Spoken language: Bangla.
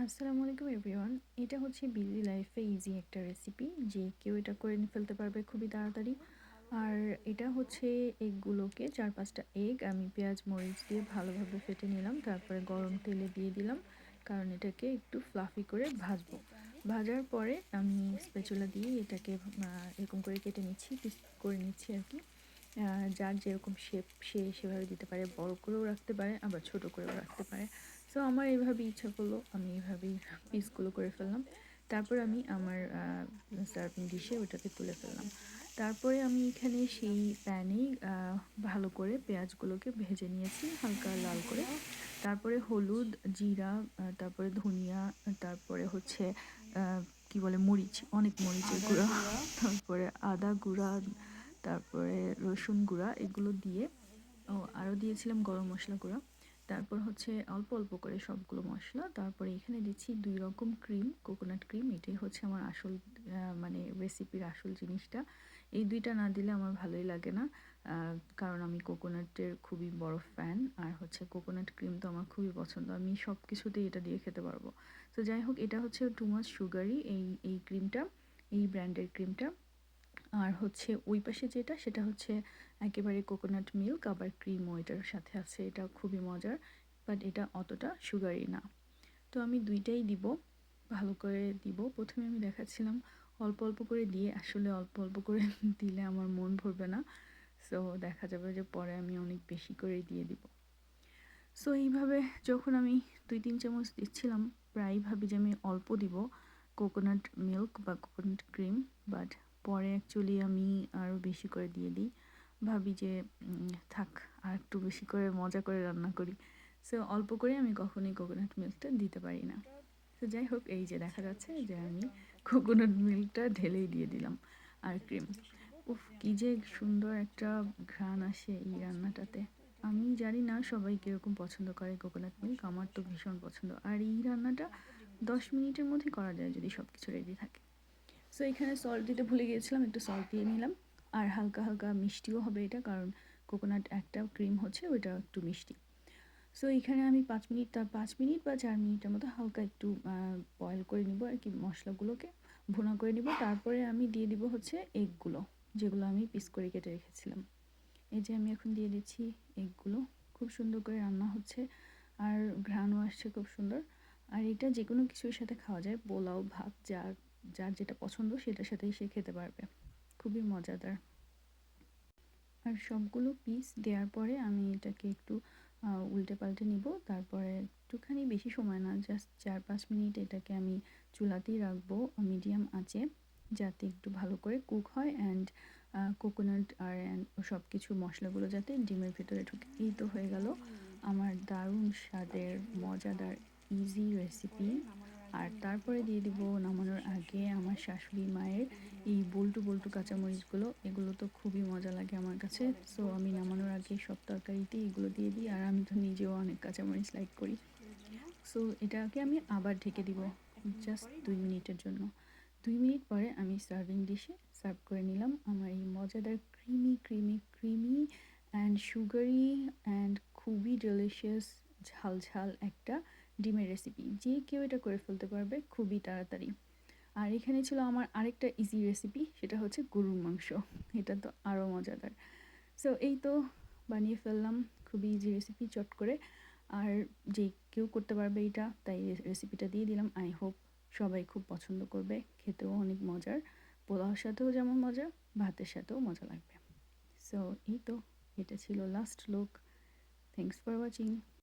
আসসালামু আলাইকুম এভরিওয়ান। এটা হচ্ছে বিজি লাইফে ইজি একটা রেসিপি যে কেউ এটা করে ফেলতে পারবে খুবই তাড়াতাড়ি। আর এটা হচ্ছে এগগুলোকে চার পাঁচটা এগ আমি পেঁয়াজ, মরিচ দিয়ে ভালোভাবে ফেটে নিলাম, তারপরে গরম তেলে দিয়ে দিলাম, কারণ এটাকে একটু ফ্লাফি করে ভাজবো। ভাজার পরে আমি স্পেচুলা দিয়ে এটাকে এরকম করে কেটে নিচ্ছি পিস করে নিচ্ছি আর কি। যার যেরকম শেপ সে সেভাবে দিতে পারে, বড় করেও রাখতে পারে, আবার ছোট করেও রাখতে পারে। সো আমার এইভাবে ইচ্ছা করল আমি এইভাবেই পিসগুলো করে ফেললাম। তারপর আমি আমার সার্ভিং ডিশে ওটাকে তুলে ফেললাম। তারপরে আমি এখানে সেই প্যানেই ভালো করে পেঁয়াজগুলোকে ভেজে নিয়েছি হালকা লাল করে। তারপরে হলুদ জিরা তারপরে ধনিয়া তারপরে হচ্ছে কি বলে মরিচ অনেক মরিচের গুঁড়া। তারপরে আদা গুঁড়া তারপরে রসুন গুঁড়া এগুলো দিয়ে ও আরও দিয়েছিলাম গরম মশলা গুঁড়া। তারপর হচ্ছে অল্প অল্প করে সবগুলো মশলা, তারপরে এখানে দিচ্ছি দুই রকম ক্রিম, কোকোনাট ক্রিম, এটাই হচ্ছে আমার আসল মানে রেসিপির আসল জিনিসটা। এই দুইটা না দিলে আমার ভালোই লাগে না কারণ আমি কোকোনাটের খুবই বড় ফ্যান আর হচ্ছে কোকোনাট ক্রিম তো আমার খুবই পছন্দ, আমি সব কিছুতেই এটা দিয়ে খেতে পারব। তো যাই হোক, এটা হচ্ছে টু মাছ সুগারি এই এই ক্রিমটা, এই ব্র্যান্ডের ক্রিমটা। আর হচ্ছে ওই পাশে যেটা, সেটা হচ্ছে একেবারে কোকোনাট মিল্ক আবার ক্রিমও এটার সাথে আছে, এটা খুবই মজার বাট এটা অতটা সুগারি না। তো আমি দুইটাই দিব, ভালো করে দিব। প্রথমে আমি দেখাচ্ছিলাম, অল্প অল্প করে দিয়ে, আসলে অল্প অল্প করে দিলে আমার মন ভরবে না। সো দেখা যাবে যে পরে আমি অনেক বেশি করে দিয়ে দিব। সো এইভাবে যখন আমি দুই তিন চামচ দিচ্ছিলাম প্রায় ভাবি যে আমি অল্প দিব কোকোনাট মিল্ক বা কোকোনাট ক্রিম বাট পরে অ্যাকচুয়ালি আমি আরও বেশি করে দিয়ে দিই। ভাবি যে থাক, আর একটু বেশি করে মজা করে রান্না করি। সো অল্প করে আমি কখনোই কোকোনাট মিল্কটা দিতে পারি না। তো যাই হোক, এই যে দেখা যাচ্ছে যে আমি কোকোনাট মিল্কটা ঢেলেই দিয়ে দিলাম আর ক্রিম উফ, কী যে সুন্দর একটা ঘ্রাণ আসে এই রান্নাটাতে। আমি জানি না সবাই কীরকম পছন্দ করে কোকোনাট মিল্ক আমার তো ভীষণ পছন্দ। আর এই রান্নাটা দশ মিনিটের মধ্যে করা যায় যদি সব কিছু রেডি থাকে। সো এখানে সল্ট দিতে ভুলে গিয়েছিলাম, একটু সল্ট দিয়ে নিলাম। আর হালকা হালকা মিষ্টিও হবে এটা, কারণ কোকোনাট একটা ক্রিম হচ্ছে, ওইটা একটু মিষ্টি। সো এখানে আমি পাঁচ মিনিট তার পাঁচ মিনিট বা চার মিনিটের মতো হালকা একটু বয়েল করে নিব আর কি, মশলাগুলোকে ভুনা করে নিব। তারপরে আমি দিয়ে দিব হচ্ছে এগগুলো, যেগুলো আমি পিস করে কেটে রেখেছিলাম। এই যে আমি এখন দিয়ে দিচ্ছি এগগুলো, খুব সুন্দর করে রান্না হচ্ছে, আর ঘ্রাণও আসছে খুব সুন্দর। আর এটা যে কোনো কিছুর সাথে খাওয়া যায়, পোলাও, ভাত যার যার যেটা পছন্দ সেটার সাথেই সে খেতে পারবে। খুবই মজাদার। আর সবগুলো পিস দেওয়ার পরে আমি এটাকে একটু উল্টে পাল্টে নিব। তারপরে একটুখানি বেশি সময় না জাস্ট চার পাঁচ মিনিট এটাকে আমি চুলাতেই রাখব মিডিয়াম আঁচে, যাতে একটু ভালো করে কুক হয় অ্যান্ড কোকোনাট আর অ্যান্ড সব কিছু মশলাগুলো যাতে ডিমের ভিতরে ঢুকে। এই তো হয়ে গেল আমার দারুণ স্বাদের, মজাদার ইজি রেসিপি আর তারপরে দিয়ে দিব নামানোর আগে আমার শাশুড়ি মায়ের এই বল্টু বল্টু কাঁচামরিচগুলো। এগুলো তো খুবই মজা লাগে আমার কাছে। সো আমি নামানোর আগে সব তরকারিতে এগুলো দিয়ে দিই আর আমি তো নিজেও অনেক কাঁচামরিচ লাইক করি। সো এটাকে আমি আবার ঢেকে দিব জাস্ট দুই মিনিটের জন্য। দুই মিনিট পরে আমি সার্ভিং ডিশে সার্ভ করে নিলাম আমার এই মজাদার creamy creamy creamy and sugary and খুবই ডেলিশিয়াস ঝাল ঝাল একটা ডিমের রেসিপি যে কেউ এটা করে ফেলতে পারবে খুবই তাড়াতাড়ি। আর এখানে ছিল আমার আরেকটা ইজি রেসিপি সেটা হচ্ছে গরুর মাংস। এটা তো আরও মজাদার। সো এই তো বানিয়ে ফেললাম, খুবই ইজি রেসিপি চট করে। আর যে কেউ করতে পারবে এটা, তাই রেসিপিটা দিয়ে দিলাম। আই হোপ সবাই খুব পছন্দ করবে, খেতেও অনেক মজার। পোলাওর সাথেও যেমন মজা, ভাতের সাথেও মজা লাগবে। সো এই তো, এটা ছিল last look thanks for watching